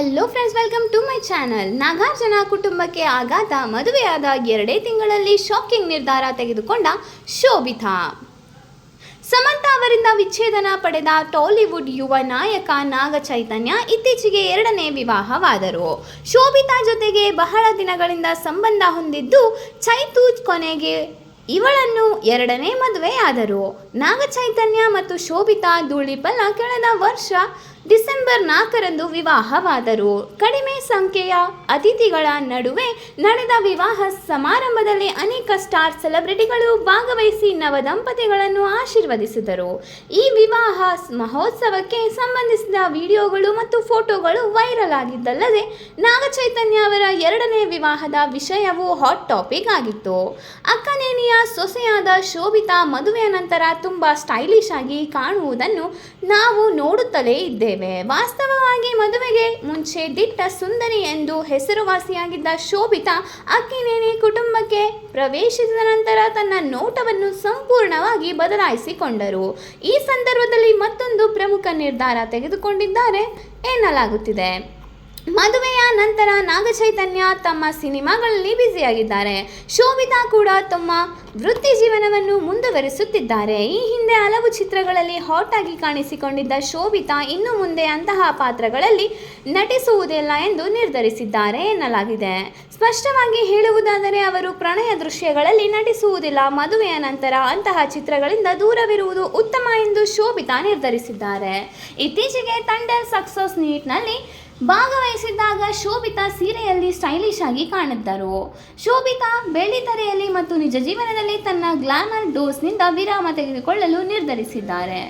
Hello friends welcome to my channel Nagarjuna ಕುಟುಂಬಕ್ಕೆ ಆಘಾತ, ಮದುವೆಯಾದ ಎರಡೇ ತಿಂಗಳಲ್ಲಿ ಶಾಕಿಂಗ್ ನಿರ್ಧಾರ ತೆಗೆದುಕೊಂಡ ಶೋಭಿತಾ. ಸಮಂತ ಅವರಿಂದ ವಿಚ್ಛೇದನ ಪಡೆದ ಟಾಲಿವುಡ್ ಯುವ ನಾಯಕ ನಾಗ ಚೈತನ್ಯ ಇತ್ತೀಚೆಗೆ ಎರಡನೇ ವಿವಾಹವಾದರು. ಶೋಭಿತಾ ಜೊತೆಗೆ ಬಹಳ ದಿನಗಳಿಂದ ಸಂಬಂಧ ಹೊಂದಿದ್ದು ಚೈತು ಕೊನೆಗೆ ಇವಳನ್ನು ಎರಡನೇ ಮದುವೆಯಾದರು. ನಾಗ ಚೈತನ್ಯ ಮತ್ತು ಶೋಭಿತಾ ಧೂಳಿಪಲ್ಲ, ಕಳೆದ ವರ್ಷ ಡಿಸೆಂಬರ್ ನಾಲ್ಕರಂದು ವಿವಾಹವಾದರು. ಕಡಿಮೆ ಸಂಖ್ಯೆಯ ಅತಿಥಿಗಳ ನಡುವೆ ನಡೆದ ವಿವಾಹ ಸಮಾರಂಭದಲ್ಲಿ ಅನೇಕ ಸ್ಟಾರ್ ಸೆಲೆಬ್ರಿಟಿಗಳು ಭಾಗವಹಿಸಿ ನವದಂಪತಿಗಳನ್ನು ಆಶೀರ್ವದಿಸಿದರು. ಈ ವಿವಾಹ ಮಹೋತ್ಸವಕ್ಕೆ ಸಂಬಂಧಿಸಿದ ವಿಡಿಯೋಗಳು ಮತ್ತು ಫೋಟೋಗಳು ವೈರಲ್ ಆಗಿದ್ದಲ್ಲದೆ, ನಾಗಚೈತನ್ಯ ಅವರ ಎರಡನೇ ವಿವಾಹದ ವಿಷಯವು ಹಾಟ್ ಟಾಪಿಕ್ ಆಗಿತ್ತು. ಅಕ್ಕನೇನಿಯ ಸೊಸೆಯಾದ ಶೋಭಿತಾ ಮದುವೆಯ ನಂತರ ತುಂಬ ಸ್ಟೈಲಿಶ್ ಆಗಿ ಕಾಣುವುದನ್ನು ನಾವು ನೋಡುತ್ತಲೇ ಇದ್ದೇವೆ ವಾಸ್ತವವಾಗಿ ಮದುವೆಗೆ ಮುಂಚೆ ದಿಟ್ಟ ಸುಂದರಿ ಎಂದು ಹೆಸರುವಾಸಿಯಾಗಿದ್ದ ಶೋಭಿತಾ ಅಕ್ಕಿನೇನಿ ಕುಟುಂಬಕ್ಕೆ ಪ್ರವೇಶಿಸಿದ ನಂತರ ತನ್ನ ನೋಟವನ್ನು ಸಂಪೂರ್ಣವಾಗಿ ಬದಲಾಯಿಸಿಕೊಂಡರು. ಈ ಸಂದರ್ಭದಲ್ಲಿ ಮತ್ತೊಂದು ಪ್ರಮುಖ ನಿರ್ಧಾರ ತೆಗೆದುಕೊಂಡಿದ್ದಾರೆ ಎನ್ನಲಾಗುತ್ತಿದೆ. ಮದುವೆಯ ನಂತರ ನಾಗಚೈತನ್ಯ ತಮ್ಮ ಸಿನಿಮಾಗಳಲ್ಲಿ ಬ್ಯುಸಿಯಾಗಿದ್ದಾರೆ. ಶೋಭಿತಾ ಕೂಡ ತಮ್ಮ ವೃತ್ತಿ ಜೀವನವನ್ನು ಮುಂದುವರಿಸುತ್ತಿದ್ದಾರೆ. ಈ ಹಿಂದೆ ಹಲವು ಚಿತ್ರಗಳಲ್ಲಿ ಹಾಟ್ ಆಗಿ ಕಾಣಿಸಿಕೊಂಡಿದ್ದ ಶೋಭಿತಾ ಇನ್ನು ಮುಂದೆ ಅಂತಹ ಪಾತ್ರಗಳಲ್ಲಿ ನಟಿಸುವುದಿಲ್ಲ ಎಂದು ನಿರ್ಧರಿಸಿದ್ದಾರೆ ಎನ್ನಲಾಗಿದೆ. ಸ್ಪಷ್ಟವಾಗಿ ಹೇಳುವುದಾದರೆ ಅವರು ಪ್ರಣಯ ದೃಶ್ಯಗಳಲ್ಲಿ ನಟಿಸುವುದಿಲ್ಲ. ಮದುವೆಯ ನಂತರ ಅಂತಹ ಚಿತ್ರಗಳಿಂದ ದೂರವಿರುವುದು ಉತ್ತಮ ಎಂದು ಶೋಭಿತಾ ನಿರ್ಧರಿಸಿದ್ದಾರೆ. ಇತ್ತೀಚೆಗೆ ತಂಡ ಸಕ್ಸಸ್ ನೀಟ್ನಲ್ಲಿ ಭಾಗವಹಿಸಿದ್ದಾಗ ಶೋಭಿತಾ ಸೀರೆಯಲ್ಲಿ ಸ್ಟೈಲಿಶ್ ಆಗಿ ಕಾಣಿದ್ದರು ಶೋಭಿತಾ ಬೆಳ್ಳಿತೆರೆಯಲ್ಲಿ ಮತ್ತು ನಿಜ ಜೀವನದಲ್ಲಿ ತನ್ನ ಗ್ಲಾಮರ್ ಡೋಸ್ನಿಂದ ವಿರಾಮ ತೆಗೆದುಕೊಳ್ಳಲು ನಿರ್ಧರಿಸಿದ್ದಾರೆ.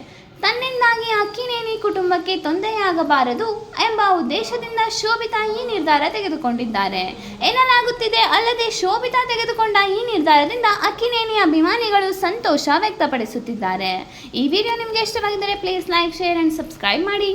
ತನ್ನಿಂದಾಗಿ ಅಕ್ಕಿನೇನಿ ಕುಟುಂಬಕ್ಕೆ ತೊಂದರೆಯಾಗಬಾರದು ಎಂಬ ಉದ್ದೇಶದಿಂದ ಶೋಭಿತಾ ಈ ನಿರ್ಧಾರ ತೆಗೆದುಕೊಂಡಿದ್ದಾರೆ. ಎನ್ನಲಾಗುತ್ತಿದೆ, ಅಲ್ಲದೆ ಶೋಭಿತಾ ತೆಗೆದುಕೊಂಡ ಈ ನಿರ್ಧಾರದಿಂದ ಅಕ್ಕಿನೇನಿ ಅಭಿಮಾನಿಗಳು ಸಂತೋಷ ವ್ಯಕ್ತಪಡಿಸುತ್ತಿದ್ದಾರೆ. ಈ ವಿಡಿಯೋ ನಿಮಗೆ ಇಷ್ಟವಾಗಿದ್ದರೆ please like share and subscribe ಮಾಡಿ.